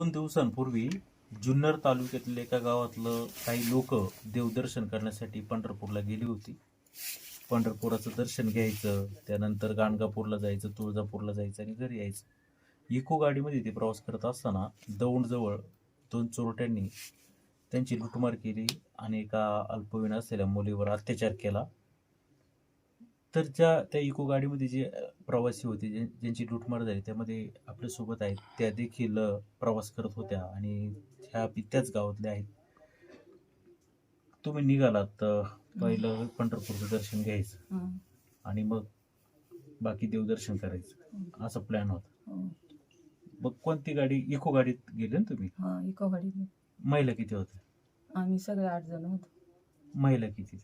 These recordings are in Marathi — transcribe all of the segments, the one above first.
दोन दिवसांपूर्वी जुन्नर तालुक्यातील एका गावातलं काही लोक देवदर्शन करण्यासाठी पंढरपूरला गेली होती. पंढरपुराचं दर्शन घ्यायचं त्यानंतर गाणगापूरला जायचं तुळजापूरला जायचं आणि घरी यायचं. इको गाडीमध्ये ते प्रवास करत असताना दौंडजवळ दोन चोरट्यांनी त्यांची लुटमार केली आणि एका अल्पवयीन असलेल्या मुलीवर अत्याचार केला. तर ज्या त्या इको गाडीमध्ये जे प्रवासी होते जे ज्यांची लुटमार झाली त्यामध्ये आपल्यासोबत आहेत त्या देखील प्रवास करत होत्या आणि ह्या त्याच गावातल्या आहेत. तुम्ही निघालात पहिलं पंढरपूरचं दर्शन घ्यायचं आणि मग बाकी देवदर्शन करायचं. असा प्लॅन होता. हं. मग कोणती गाडी इको गाडीत गेले ना तुम्ही? हा इको गाडीत महिला किती होत्या? आम्ही सगळे आठ जण होतो. महिला किती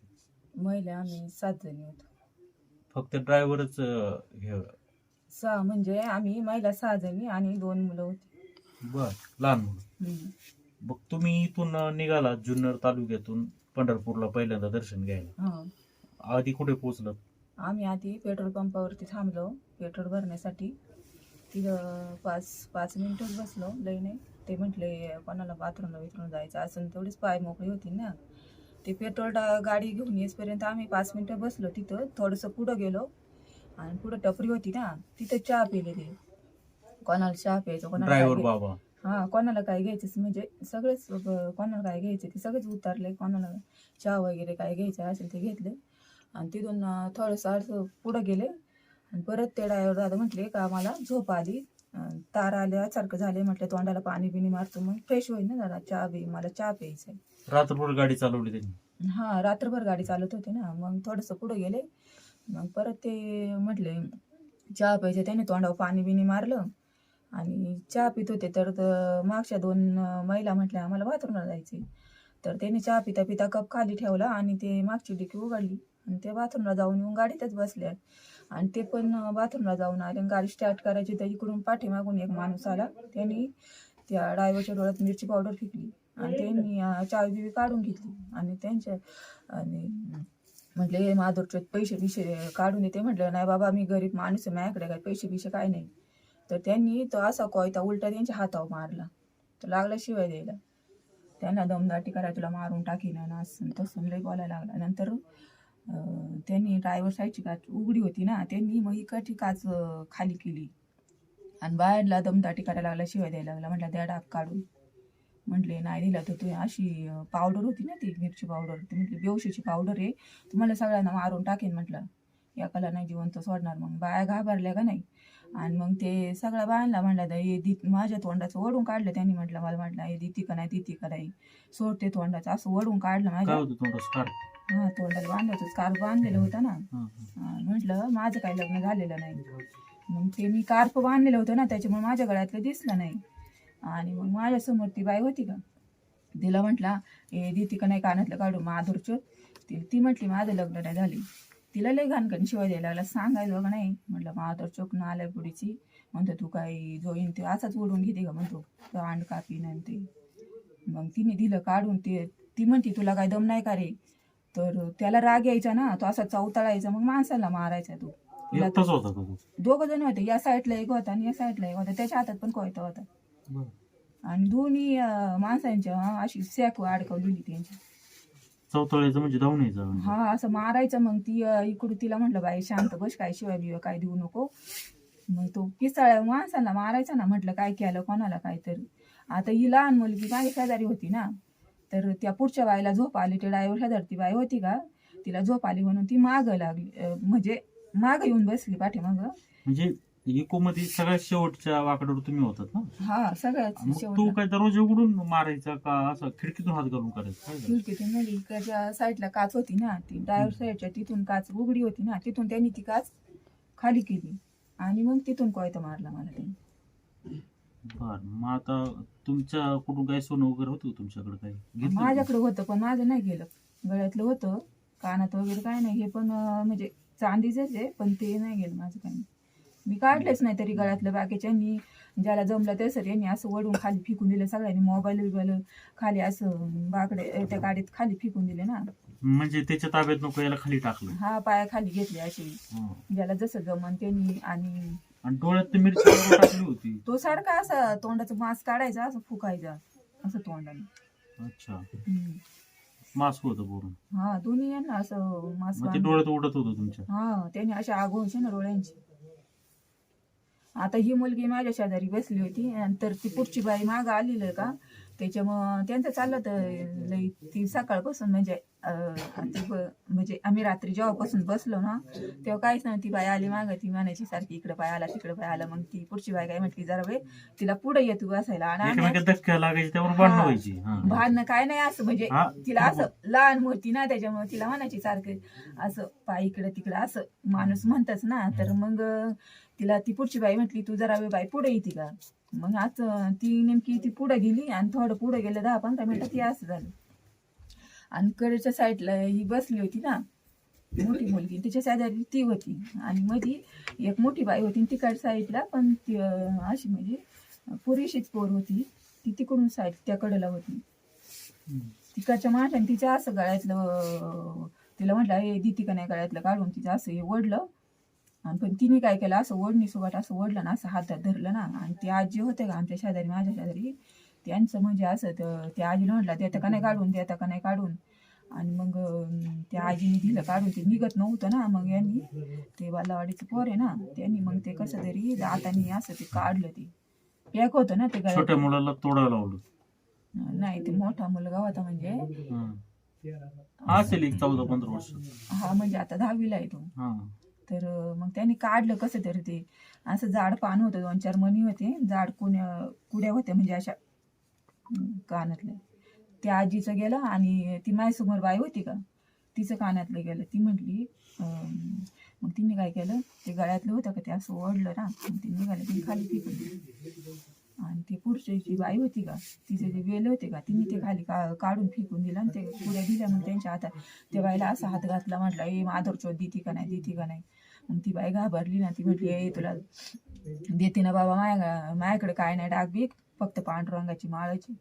महिला आम्ही सात जणी होतो. फक्त ड्रायव्हरच हे सहा म्हणजे आम्ही महिला सहा जणी आणि दोन मुलं होती. बर लहान मुलं. हं. मग तुम्ही इथून निघाला जुन्नर तालुक्यातून पंढरपूरला पहिल्यांदा दर्शन घ्यायला. हा. आधी कुठे पोहोचलं? आम्ही आधी पेट्रोल पंपावरती थांबलो पेट्रोल भरण्यासाठी. तिथं पाच पाच मिनिटच बसलो लई नाही. ते म्हटले कोणाला बाथरूमला बिथरूम जायचं असं तेवढीच पाय मोकळी होती ना. ते पेट्रोल गाडी घेऊन येईपर्यंत आम्ही पाच मिनिटं बसलो तिथं. थोडंसं पुढं गेलो. आणि पुढं टपरी होती ना तिथं चहा पिले ते कोणाला चहा प्यायचं कोणाला हा कोणाला काय घ्यायचं म्हणजे सगळेच कोणाला काय घ्यायचं ते सगळेच उतरले. कोणाला चहा वगैरे काय घ्यायचं असेल ते घेतले. आणि तिथून थोडंसं असं पुढं गेले. आणि परत ते ड्रायव्हर दादा म्हटले का मला झोप आली? तार आल्यासारखं झाले म्हटलं तोंडाला पाणी बिणी मारतो. मग फ्रेश होईल ना जरा चहा बी मला चहा प्यायचा आहे रात्रभर गाडी चालवली त्यांनी. हा रात्रभर गाडी चालवत होती ना. मग थोडस पुढं गेले. मग परत ते म्हटले चहा प्यायचं त्याने तोंडावर पाणी बिणी मारलं. आणि चहा पित होते तर त- मागच्या दोन अं, महिला म्हटल्या आम्हाला बाथरूमला जायचे तर त्याने चहा पिता पिता कप खाली ठेवला आणि ते मागची डिकी उघडली. आणि ते बाथरूमला जाऊन येऊन गाडीतच बसले. आणि ते पण बाथरूमला जाऊन आले आणि गाडी स्टार्ट करायची. तर इकडून पाठीमागून एक माणूस आला. त्यांनी त्या डायव्हरच्या डोळ्यात मिरची पावडर फेकली. आणि त्यांनी चावी बिवी काढून घेतली. आणि त्यांच्या आणि म्हटले हे माधुरचे पैसे बिशे काढून येते. म्हटलं नाही बाबा मी गरीब माणूस आहे माझ्याकडे काय पैसे बिशे काय नाही. तर त्यांनी तो असा कोयता उलटा त्यांच्या हातावर मारला. तर लागला शिवाय द्यायला. त्यांना दमदाटी करायला तुला मारून टाकीन असं तसं लई बोलायला लागला. नंतर त्यांनी ड्रायव्हर साईडची काच उघडी होती ना त्यांनी मग इकडची काच खाली केली. आणि बाहेरला दमदाटी करायला लागला शिवाय द्यायला लागला. म्हटलं द्या डाग काढून. म्हटले नाही दिला तर तू अशी पावडर होती ना ती मिरची पावडर ती म्हटली बेवशीची पावडर आहे. तुम्हाला सगळ्यांना मारून टाकेन म्हटलं. एकाला नाही जिवंत सोडणार मग. बाया घाबरल्या का नाही? आणि मग ते सगळ्या बायांना म्हणलं हे दी माझ्या तोंडाचं ओढून काढलं त्यांनी म्हटलं. मला म्हटलं हे दिती का नाही दिती का नाही? सोडते तोंडाचं. असं ओढून काढलं माझ्या. हा तोंडाला बांधलं होतं स्कार्फ बांधलेलं होतं ना. म्हटलं माझं काही लग्न झालेलं नाही. मग ते मी कार्प बांधलेलं होतं ना त्याच्यामुळे माझ्या गळ्यातलं दिसलं नाही. आणि मग माझ्यासमोर ती बाई होती का तिला म्हटला हे देते का नाही कानातलं काढू माधुरचं? ती ती म्हटली माझं लग्न नाही झाली. तिला लय घाणकण शिवाय द्यायला लागला. सांगायला का नाही. म्हटलं माधुर चोकनं आल्या पुढीची म्हणतो तू काही जोईन ते असाच ओढून घेते का? म्हणतो तो अंड कापी नाही ते. मग तिने दिलं काढून ते ती म्हणती तुला काय दम नाही का रे? तर त्याला राग यायचा ना तो असा चौताळायचा मग माणसाला मारायचा तो. दोघं जण होते. या साईडला एक होता आणि या साईडला एक होता. त्याच्या हातात पण कोयता होता. आणि दोन्ही अं, माणसांच्या अं, अशी सॅक अडकवलेली त्यांची. चौथळ्याचं म्हणजे म्हणजे. हा असं मारायचं मग ती अं, इकडून तिला म्हटलं बाई शांत बस काय शिवाय बिवाय काय देऊ नको. मग तो पिसाळ माणसाला मारायचा ना म्हटलं काय केलं कोणाला काय तर आता ही लहान मुलगी माझ्या शेजारी होती ना तर त्या पुढच्या बाईला झोप आली ते ड्रायव्हर शेजारी ती बाई होती का तिला झोप आली म्हणून ती माग लागली अं, म्हणजे माग येऊन बसली पाठीमाग. म्हणजे इको मध्ये सगळ्यात शेवटच्या वाकड्यावर तुम्ही होतात ना. हा सगळ्यात मग तू शेवटला. काय दरवाजा उघडून मारायचा का असं खिडकीतून हात घालून करायचं? काय झालं? खिडकीतून म्हणजे इकडच्या साईडला काच होती ना ती ड्रायव्हर साईडच्या तिथून काच उघडी होती ना तिथून त्यांनी ती काच खाली केली. आणि मग तिथून कोयता मारला मला त्यांनी. बर मग आता तुमच्या कुठून काय सोनं वगैरे होतं का तुमच्याकडे काय घेतलं का? माझ्याकडे होतं पण माझं नाही गेलं. गळ्यातलं होतं कानात वगैरे काय नाही हे पण अं, म्हणजे चांदीचंच आहे पण ते नाही गेलं माझं काही. मी काढलेच नाही तरी गळ्यातलं बाकीच्यांनी ज्याला जमलं ते सर यांनी असं वडून खाली फेकून दिलं सगळ्यांनी. मोबाईल बिबाईल खाली असं बाकडे त्या गाडीत खाली फेकून दिले ना. म्हणजे त्याच्या ताब्यात नको याला खाली टाकलं. हा पाया खाली घेतले असे. हं. ज्याला जसं जमन त्यांनी आणि आणि डोळ्यात तर मिरची वगैरे टाकली होती. तो सारखा असा तोंडाचं मांस काढायचा असं फुकायचा असं तोंडाने. अच्छा. हम्म. मास्क होतं पूर्ण. हा दोन्ही यांना असं मांस मग ते डोळ्यात उडत होतं तुमच्या. हा त्याने अशी आग व्हायची ना डोळ्यांची. आता ही मुलगी माझ्या शेजारी बसली होती आणि तर ती पुढची बाई माग आलेलं का त्याच्यामुळं त्यांचं चाललं तर लई ती सकाळपासून म्हणजे ती म्हणजे आम्ही रात्री जेव्हापासून बसलो ना तेव्हा काहीच नाही ती बाई आली माग ती म्हणायची सारखी इकडे पाय आला तिकडे पाय आला. मग ती पुढची बाई काय म्हटली जरा वेळ तिला पुढे येतो बसायला. आणि भांडणं काय नाही असं म्हणजे. तिला असं लहान होती ना त्याच्यामुळे तिला म्हणायची सारखं असं पाय इकडे तिकडे असं माणूस म्हणतच ना तर मग तिला ती पुढची बाई म्हटली तू जरा वेळ बाई पुढे येते का? मग आज ती नेमकी ती पुढे गेली आणि थोडं पुढे गेलं दहा पंधरा मिनिटं ती असं झाली. आणि कडेच्या साईडला ही बसली होती ना मोठी मुलगी तिच्या शेजारी ती होती. आणि मधी एक मोठी बाई होती आणि तिकड साईडला पण ती अशी म्हणजे पुरेशीच पोर होती. ती तिकडून साईड त्या कडेला होती. तिकडच्या माणसाने तिच्या असं गळ्यातलं तिला म्हटलं हे दिती का नाही गळ्यातलं काढून तिचं असं हे ओढलं आणि पण तिने काय केलं असं ओढणी सोबत असं ओढलं ना असं हातात धरलं ना आणि ते आजी होते का आमच्या शेजारी माझ्या शेजारी त्यांचं म्हणजे असं त- त्या आजीला म्हटलं देता का नाही काढून देता का नाही काढून. आणि मग त्या आजीने दिलं काढून ते निघत नव्हतं ना मग यांनी ते बालावाडीचं पोर आहे ना त्यांनी मग ते कसं तरी दातानी असं ते काढलं ते. पॅक होतं ना ते छोट्या मुलाला तोडायला लावलं. नाही ते मोठा मुलगा होता म्हणजे. असेल एक चौदा पंधरा वर्ष. हा म्हणजे आता दहावीला आहे तो. तर मग त्यांनी काढलं कसं तरी ते. असं जाड पान होतं दोन चार मणी होते. जाड कुण्या कुड्या होत्या म्हणजे अशा कानातल्या त्या आजीचं गेलं आणि ती माझ्यासमोर बाई होती का तिचं कानातलं गेलं. ती म्हटली मग तिने काय केलं ते गळ्यातलं होतं का ते असं ओढलं ना मग ते निघालं तिने खाली ती आणि ती पुढची जी बाई होती का तिचे जे वेल होते का तिने ते खाली का काढून फेकून दिलं आणि ते पुढे दिल्या मग त्यांच्या हातात. त्या बाईला असा हात घातला म्हटला ए माधुरचोत देती का नाही देती का नाही? मग ती बाई घाबरली ना ती म्हटली ए तुला देते ना बाबा माया मायाकडे काय नाही डागबीक फक्त पांढरंगाची माळाची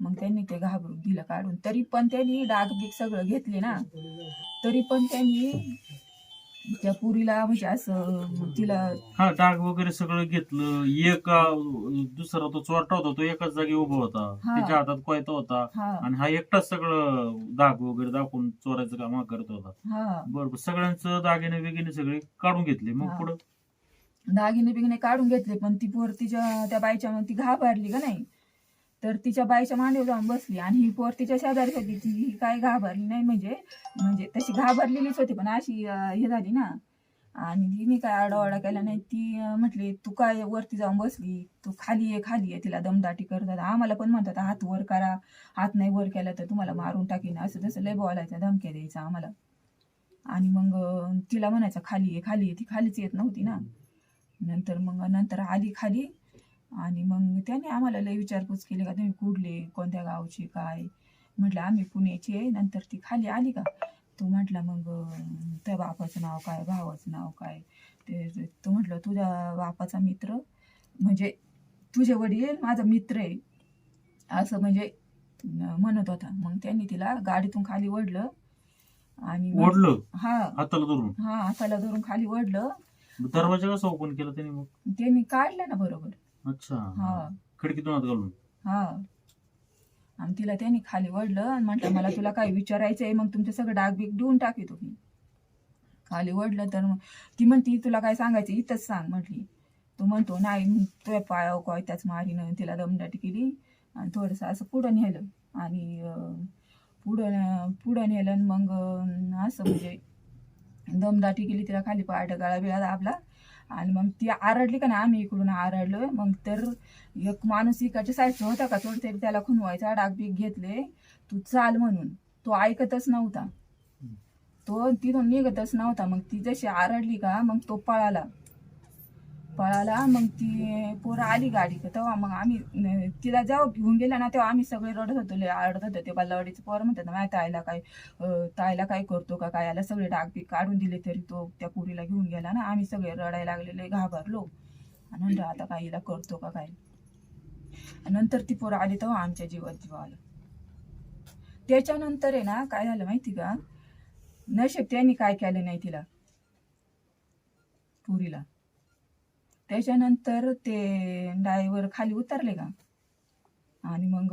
मग त्यांनी ते घाबरून दिलं काढून. तरी पण त्यांनी डागबीक सगळं घेतले ना. तरी पण त्यांनी त्या पुरीला म्हणजे असं तिला हा डाग वगैरे सगळं घेतलं. एक अं, दुसरा तो चोरटा होता तो एकाच जागी उभा होता. हा. त्याच्या हातात कोयता होता. हा. आणि हा एकटाच सगळं दाग वगैरे दाखवून चोरायचं काम हा करत होता. हा. बरोबर. सगळ्यांचं दागिने वेगिने सगळे काढून घेतले. मग हा. पुढं? दागिने बिगिने काढून घेतले पण ती पोर तिच्या त्या बाईच्या मग ती घाबरली का नाही? तर तिच्या बाईच्या मांडीवर जाऊन बसली आणि ही पोर तिच्या शेजारी होती. ती ही काय घाबरली नाही म्हणजे म्हणजे तशी घाबरलेलीच होती पण अशी अं, हे झाली ना. आणि तिने काय आडाओडा केला नाही. ती अं, म्हटली तू काय वरती जाऊन बसली? तू खाली ये खाली ये. तिला दमदाटी करतात. आम्हाला पण म्हणतात हात वर करा. हात नाही वर केला तर तुम्हाला मारून टाकीन. असं तसं लय बोलायचं धमक्या द्यायचा आम्हाला. आणि मग अं, तिला म्हणायचं खाली ये खाली ये. ती खालीच येत नव्हती ना. नंतर मग नंतर आली खाली. आणि मग त्याने आम्हाला लय विचारपूस केली का तुम्ही कुठले? कोणत्या गावची? काय? म्हटलं आम्ही पुण्याची आहे नंतर ती खाली आली का? तो म्हटला मग त्या बापाचं नाव काय? भावाचं नाव काय? ते तो म्हटलं तुझ्या बापाचा मित्र म्हणजे तुझे वडील माझा मित्र आहे. असं म्हणजे म्हणत होता. मग त्यांनी तिला गाडीतून खाली ओढलं आणि ओढलं? हा. हाताला धरून? हा हाताला धरून खाली ओढलं. दरवाजा कसा ओपन केला त्यांनी मग? त्यांनी काढलं ना बरोबर. अच्छा. हा. खिडकीतून घालून. हा. आणि तिला त्यांनी खाली वडलं आणि म्हटलं मला तुला काय विचारायचं आहे मग तुमचं सगळं डागबीग देऊन टाकी तुम्ही खाली वडलं तर मग ती म्हणती तुला काय सांगायचं इथंच सांग म्हटली. तो म्हणतो नाही तुझ्या पायावर काय त्याच मारीनं तिला दमदाटी केली. आणि थोडंसं असं पुढं नेलं. आणि अं, पुढं पुढं नेलं आणि मग अं, असं म्हणजे दमदाटी केली तिला खाली पाय गळा बिळा दाबला. आणि मग ती आरडली का ना आम्ही इकडून आरडलो. मग तर एक माणूस इकडच्या साईडचा होता का थोडं तरी त्याला खुनवायचा डागबीग घेतले. तू चाल म्हणून. तो ऐकतच नव्हता. तो तिथून निघतच नव्हता. मग ती जशी आरडली का मग तो पळाला. पळाला. मग ती पोरं आली गाडी तेव्हा मग आम्ही तिला जेव्हा घेऊन गेला ना तेव्हा आम्ही सगळे रडत होतो रडत होतो. ते बल्लावाडीचं पोरं म्हणतात ना माझ्या ताईला काय तायला ताईला काय करतो का काय? याला सगळे डाग काढून दिले तरी तो त्या पुरीला घेऊन गेला ना. आम्ही सगळे रडायला लागलेले घाबरलो. आणि आता काय हिला करतो का काय? नंतर ती पोरं आली तेव्हा आमच्या जीवात जीव आलं. त्याच्यानंतर आहे ना काय झालं माहिती का? नशेब त्यांनी काय केलं नाही तिला पुरीला. त्याच्यानंतर ते ड्रायव्हर खाली उतरले का? आणि मग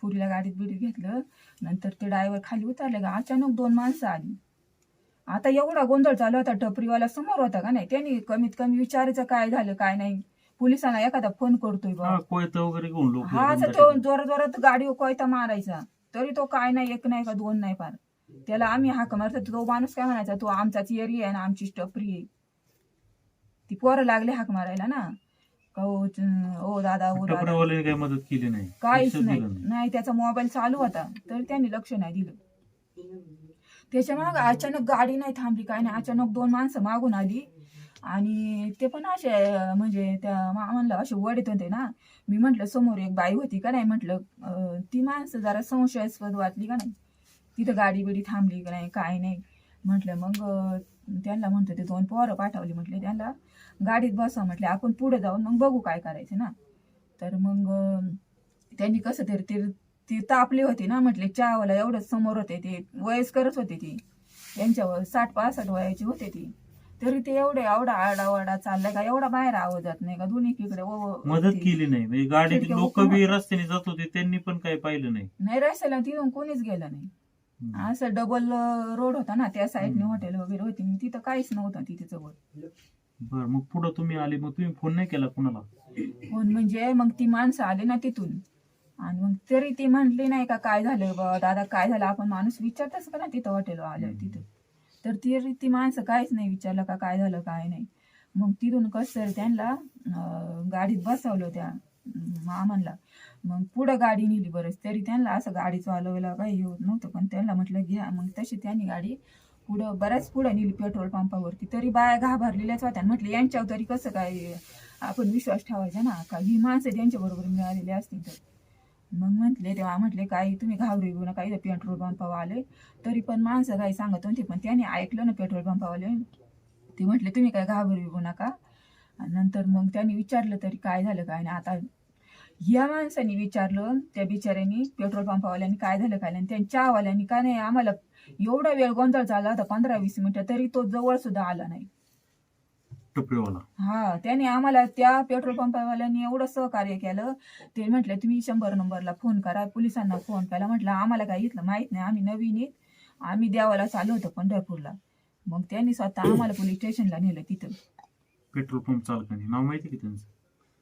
पुरीला गाडीत बिडीत घेतलं. नंतर ते ड्रायव्हर खाली उतरले का? अचानक दोन माणसं आली. आता एवढा गोंधळ चालू होता टपरीवाला समोर होता का नाही? त्यांनी कमीत कमी विचारायचं काय झालं काय नाही. पोलिसांना एखादा फोन करतोय हा तो जोरात जोरात गाडी कोयता मारायचा. तरी तो काय नाही एक नाही का दोन नाही पार. त्याला आम्ही हाक मारतो तो माणूस काय म्हणायचा? तो आमचाच एरिया आहे ना आमची टपरी आहे. ती पोरं लागले हाक मारायला ना. का ओ च- ओ दादा ओ दादा. काही मदत केली नाही. काहीच नाही. दिलं नाही. त्याचा मोबाईल चालू होता. तर त्यांनी लक्ष नाही दिलं. त्याच्यामुळे अचानक गाडी नाही थांबली काय नाही. अचानक दोन माणसं मागून आली. आणि ते पण असे अं, म्हणजे त्या मामांना असे वडीत होते ना. मी म्हटलं समोर एक बाई होती का नाही? म्हटलं अं, ती माणसं जरा संशयास्पद वाटली का नाही? तिथं गाडी बिडी थांबली का नाही? काय नाही? म्हटलं मग अं, त्यांना म्हणतो ते दोन पोरं पाठवली. म्हटले त्यांना गाडीत बसा म्हटले आपण पुढे जाऊन मग बघू काय करायचं ना. तर मग त्यांनी कसं तरी ते ती तापली होती ना म्हटले चहावाला एवढंच समोर होते ते वयस्करच होते ती. यांच्यावर साठ पासष्ट वयाची होते ती. तरी ते एवढे एवढा आरडाओरडा चाललाय का एवढा बाहेर आवाज जात नाही का दोन्ही इकडे मदत केली नाही. म्हणजे गाडी लोक बी रस्त्याने जात होते त्यांनी पण काही पाहिलं नाही. नाही रस्त्याला तिथून कोणीच गेलं नाही. असं डबल रोड होता ना त्या साईडने. हॉटेल वगैरे होती तिथं काहीच नव्हतं तिथे जवळ. बर मग पुढं तुम्ही आले मग तुम्ही फोन नाही केला कुणाला? फोन म्हणजे मग ती माणसं आली ना तिथून. आणि मग तरी ती म्हणले नाही का काय झालं बा दादा काय झालं? आपण माणूस विचारतच का ना तिथं हॉटेल आलं तिथं. तर ती ती माणसं काहीच नाही विचारलं का काय झालं काय नाही. मग तिथून कसं तरी त्यांना गाडीत बसवलं त्या मामांना मग पुढं गाडी नेली बरंच. तरी त्यांना असं गाडी चालवायला काही होत नव्हतं पण त्यांना म्हटलं घ्या. मग तशी त्यांनी गाडी पुढं बऱ्याच पुढं नेली पेट्रोल पंपावरती तरी बाया घाबरलेल्याच होत्या. म्हटलं यांच्यावर तरी कसं काय आपण विश्वास ठेवायचा ना? का ही माणसं त्यांच्या बरोबर मिळालेली असतील तर. मग म्हटले तेव्हा म्हटले काही तुम्ही घाबरू घेऊ नका इथं पेट्रोल पंपावर आले तरी पण माणसं काही सांगत होती पण त्यांनी ऐकलं ना पेट्रोल पंपावाले ते म्हटले तुम्ही काय घाबरू घेऊ नका. आणि नंतर मग त्यांनी विचारलं तरी काय झालं काय नाही? आता या माणसाने विचारलं त्या बिचाऱ्यांनी पेट्रोल पंपावाल्यांनी काय झालं काय नाही. आणि त्या चहावाल्यांनी का नाही आम्हाला एवढा वेळ गोंधळ झाला होता पंधरा वीस मिनिटं तरी तो जवळ सुद्धा आला नाही. हा त्याने आम्हाला त्या पेट्रोल पंपावाल्यांनी एवढं सहकार्य केलं. ते म्हटलं तुम्ही शंभर नंबरला फोन करा. पोलिसांना फोन केला म्हटलं आम्हाला काही इथलं माहीत नाही आम्ही नवीन येत आम्ही देवाला चालू होतो पंढरपूरला. मग त्यांनी स्वतः आम्हाला पोलीस स्टेशनला नेलं तिथं. पेट्रोल पंप चालकाने नाव माहिती की त्यांचं?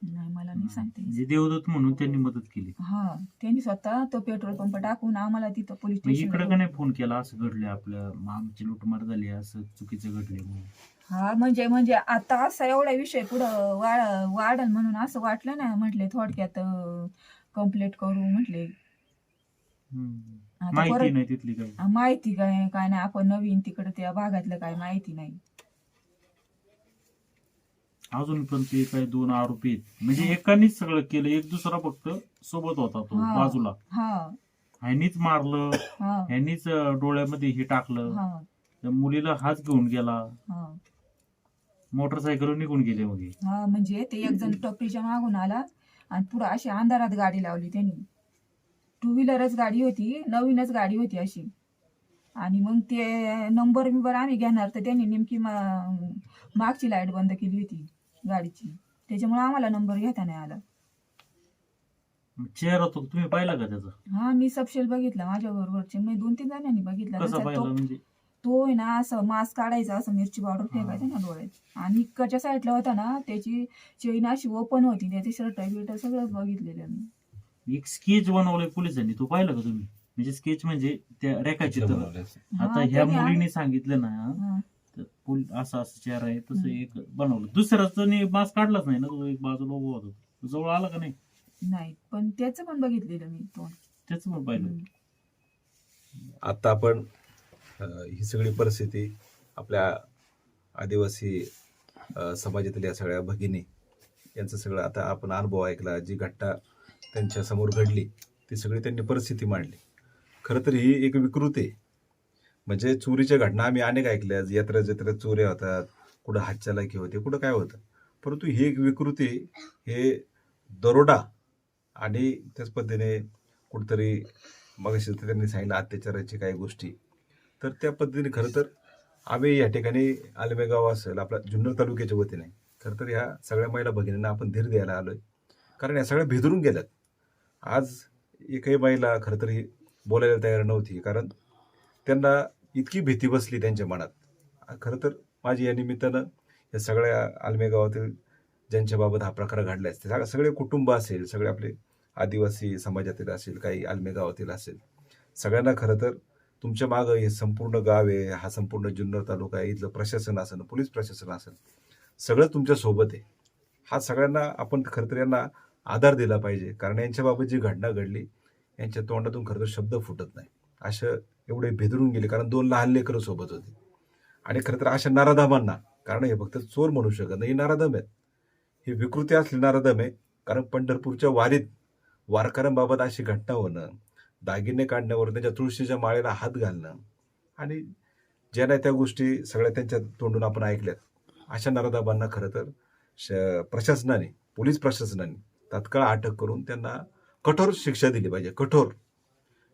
नाही मला नाही सांगते म्हणजे देवदत्त म्हणून त्यांनी मदत केली. हा त्यांनी स्वतः तो पेट्रोल पंप टाकून आम्हाला तिथं पोलीस मग इकडे का स्टेशन नाही फोन केला असं घडले आपल्या आमची लुटमार झाली असं चुकीचं घडले म्हणून. हा म्हणजे म्हणजे आता असा एवढा विषय पुढं वाढ वाढल म्हणून असं वाटलं ना म्हटले थोडक्यात कंप्लेंट करू म्हटले. हम्म. आता माहिती परत- नाही तिथली काही. माहिती काय काय नाही आपण नवीन तिकडे त्या भागातलं काय माहिती नाही. अजून पण ते काही दोन आरोपी आहेत. म्हणजे एकानीच सगळं केलं एक दुसरा फक्त सोबत होता तो हा. बाजूला. हा. ह्यांनीच मारलं हा. ह्यांनीच अं, डोळ्यामध्ये हे टाकलं. हा. त्या मुलीला हात घेऊन गेला. हा. मोटरसायकल निघून गेले मग हे. हा म्हणजे ते एक जण टपरीच्या मागून आला आणि पुढं अशी अंधारात गाडी लावली त्यांनी. टू व्हीलरच गाडी होती नवीनच गाडी होती अशी. आणि मग ते नंबर बिंबर आम्ही घेणार तर त्यांनी नेमकी मा- मागची लाइट बंद केली होती. गाडीची. त्याच्यामुळे आम्हाला नंबर घेता नाही आला. चेहरा तो तुम्ही पाहिला का त्याचा? हा मी सबशेल बघितला माझ्या बरोबरचे मी दोन तीन जणांनी बघितला. कसा जसा पाहिला तो म्हणजे? तो आहे ना असं मास्क काढायचा असं मिरची पावडर फेकायचा ना डोळ्यात. आणि इकडच्या साईडला होता ना त्याची चेन अशी ओपन होती. त्याचे शर्ट बिर्ट सगळं बघितलेलं मी एक स्केच बनवलंय पोलिसांनी. तो पाहिला का तुम्ही? म्हणजे स्केच म्हणजे त्या रेखाचित्र. हा, आता ह्या त्याने मुलीने सांगितलं ना हा. तर पोल- असं असं चेहरा आहे तसं हम्म. एक बनवलं. दुसऱ्याच मास्क काढलाच नाही ना तो एक बाजूला उभा होता तो जवळ आला का नाही? नाही पण त्याचं पण बघितलेलं मी तो. त्याच पण पाहिलं. हम्म. आता आपण अ, ही सगळी परिस्थिती आपल्या आदिवासी अ, समाजातल्या सगळ्या भगिनी यांचं सगळं आता आपण अनुभव ऐकला जी घटना त्यांच्यासमोर घडली ती सगळी त्यांनी परिस्थिती मांडली. खरं तर ही एक विकृती आहे. म्हणजे चोरीच्या घटना आम्ही अनेक ऐकल्या. यात्रा जत्रा चोऱ्या होतात कुठं हातचालाकी होते कुठं काय होतं. परंतु ही एक विकृती हे दरोडा आणि त्याच पद्धतीने कुठंतरी मग त्यांनी सांगितलं अत्याचाराची काही गोष्टी. तर त्या पद्धतीने खरं तर आम्ही या ठिकाणी आलमेगाव असेल आपला जुन्नर तालुक्याच्या वतीने खरं तर ह्या सगळ्या महिला भगिनींना आपण धीर द्यायला आलोय. कारण या सगळ्या भिदरून गेल्यात. आज एकही महिला खरं तर बोलायला तयार नव्हती. कारण त्यांना इतकी भीती बसली त्यांच्या मनात. खरं तर माझी या निमित्तानं या सगळ्या आलमे गावातील हा प्रकार घडला असतील सगळे- कुटुंब असेल सगळे आपले आदिवासी समाजातील असेल काही आलमे गावातील असेल सगळ्यांना खरं तर तुमच्या मागं हे संपूर्ण गाव आहे हा संपूर्ण जुन्नर तालुका आहे इथलं प्रशासन असेल पोलीस प्रशासन असेल सगळं तुमच्यासोबत आहे. हा सगळ्यांना आपण खरं तर यांना आधार दिला पाहिजे कारण यांच्याबाबत जी घटना घडली यांच्या तोंडातून खरं तर शब्द फुटत नाही. अशा एवढे भेदरून गेले कारण दोन लहान लेकरं सोबत होते. आणि खरं तर अशा नाराधामांना कारण हे फक्त चोर म्हणू शकत नाही हे नाराधम आहेत. ही विकृती असली नाराधम आहे कारण पंढरपूरच्या वारीत वारकऱ्यांबाबत अशी घटना होणं दागिने काढण्यावर त्यांच्या तुळशीच्या माळेला हात घालणं आणि ज्या नाही त्या गोष्टी सगळ्या त्यांच्या तोंडून आपण ऐकल्यात. अशा नराधाबांना खरं तर श- प्रशासनाने पोलीस प्रशासनाने तात्काळ अटक करून त्यांना कठोर शिक्षा दिली पाहिजे कठोर.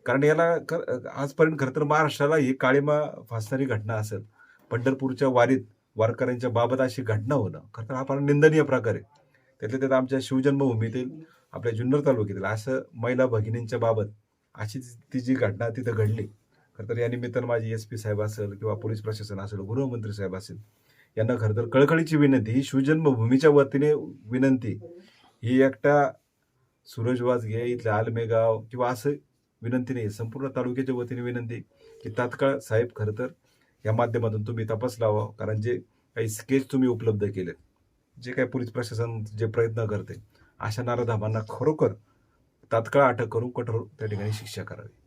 कारण याला आजपर्यंत खरं तर महाराष्ट्राला ही काळीमा फासणारी घटना असेल. पंढरपूरच्या वारीत वारकऱ्यांच्या बाबत अशी घटना होणं खरं तर हा फार निंदनीय प्रकार आहे. त्यातल्या त्यात आमच्या शिवजन्मभूमीतील आपल्या जुन्नर तालुक्यातील असं महिला भगिनींच्या बाबत अशी ती जी घटना तिथं घडली खरं तर या निमित्तानं माझी एस पी साहेब असेल किंवा पोलीस प्रशासन असेल गृहमंत्री साहेब असेल यांना खरं तर कळकळीची विनंती ही शिवजन्मभूमीच्या वतीने विनंती ही एकटा सूरज वाजगे इथल्या आलमेगाव किंवा असं विनंती नाही संपूर्ण तालुक्याच्या वतीने विनंती की तात्काळ साहेब खरं तर या माध्यमातून तुम्ही तपास लावा कारण जे काही स्केच तुम्ही उपलब्ध केलेत जे काही पोलीस प्रशासन जे प्रयत्न करते अशा नाराधामांना खरोखर तात्काळ अटक करून कठोर त्या ठिकाणी शिक्षा करावी.